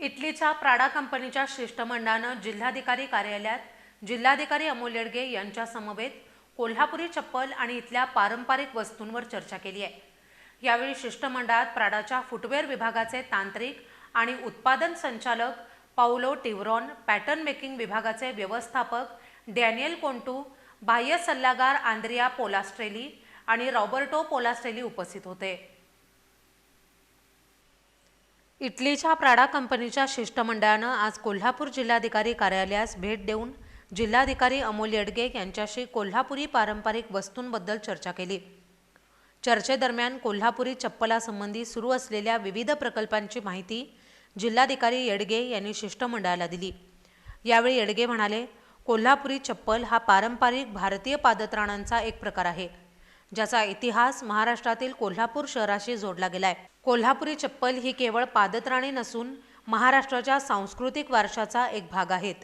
इटलीच्या प्राडा कंपनीच्या शिष्टमंडळानं जिल्हाधिकारी कार्यालयात जिल्हाधिकारी अमोल येडगे यांच्या समवेत कोल्हापुरी चप्पल आणि इथल्या पारंपरिक वस्तूंवर चर्चा केली आहे. यावेळी शिष्टमंडळात प्राडाच्या फुटवेअर विभागाचे तांत्रिक आणि उत्पादन संचालक पाउलो टिव्हरॉन पॅटर्न मेकिंग विभागाचे व्यवस्थापक डॅनियल कोंटू बाह्य सल्लागार आंद्रिया पोलास्ट्रेली आणि रॉबर्टो पोलास्ट्रेली उपस्थित होते. इटलीच्या प्राडा कंपनीच्या शिष्टमंडळानं आज कोल्हापूर जिल्हाधिकारी कार्यालयास भेट देऊन जिल्हाधिकारी अमोल येडगे यांच्याशी कोल्हापुरी पारंपरिक वस्तूंबद्दल चर्चा केली. चर्चेदरम्यान कोल्हापुरी चप्पलासंबंधी सुरू असलेल्या विविध प्रकल्पांची माहिती जिल्हाधिकारी येडगे यांनी शिष्टमंडळाला दिली. यावेळी येडगे म्हणाले कोल्हापुरी चप्पल हा पारंपरिक भारतीय पादत्राणांचा एक प्रकार आहे. ज्याचा इतिहास महाराष्ट्रातील कोल्हापूर शहराशी जोडला गेलाय. कोल्हापुरी चप्पल ही केवळ पादत्राणे नसून महाराष्ट्राच्या सांस्कृतिक वारशाचा एक भाग आहेत.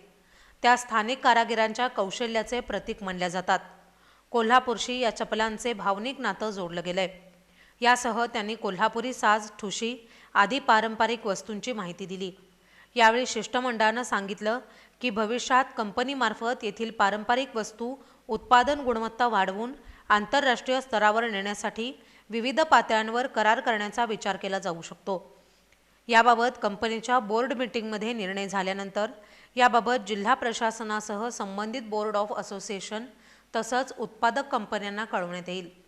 त्या स्थानिक कारागिरांच्या कौशल्याचे प्रतीक मानल्या जातात. कोल्हापूरशी या चपलांचे भावनिक नातं जोडलं गेलंय. यासह त्यांनी कोल्हापुरी साज ठुशी आदी पारंपरिक वस्तूंची माहिती दिली. यावेळी शिष्टमंडळानं सांगितलं की भविष्यात कंपनीमार्फत येथील पारंपरिक वस्तू उत्पादन गुणवत्ता वाढवून आंतरराष्ट्रीय स्तरावर नेण्यासाठी विविध पातळ्यांवर करार करण्याचा विचार केला जाऊ शकतो. याबाबत कंपनीच्या बोर्ड मीटिंगमध्ये निर्णय झाल्यानंतर याबाबत जिल्हा प्रशासनासह संबंधित बोर्ड ऑफ असोसिएशन तसंच उत्पादक कंपन्यांना कळवण्यात येईल.